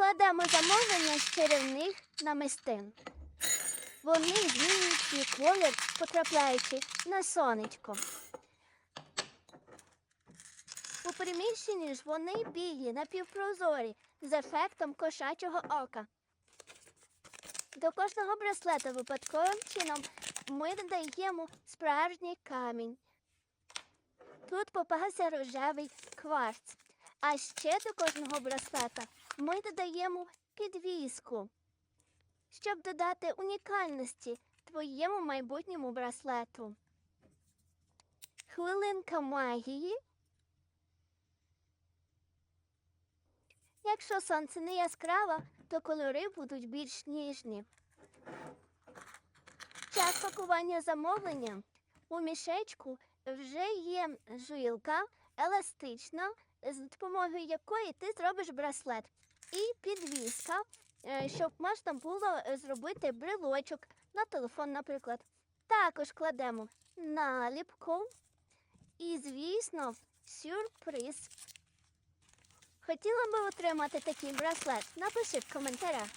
Складемо замовлення з чарівних намистин. Вони змінюють свій колір, потрапляючи на сонечко. У приміщенні ж вони білі, напівпрозорі, з ефектом кошачого ока. До кожного браслета випадковим чином ми додаємо справжній камінь. Тут попався рожевий кварц. А ще до кожного браслета ми додаємо підвіску, щоб додати унікальності твоєму майбутньому браслету. Хвилинка магії. Якщо сонце не яскраве, то кольори будуть більш ніжні. Час пакування замовлення. У мішечку вже є жилка еластична, з допомогою якої ти зробиш браслет. І підвіска, е, щоб можна було зробити брелочок на телефон, наприклад. Також кладемо наліпку і, звісно, сюрприз. Хотіла би отримати такий браслет? Напиши в коментарях.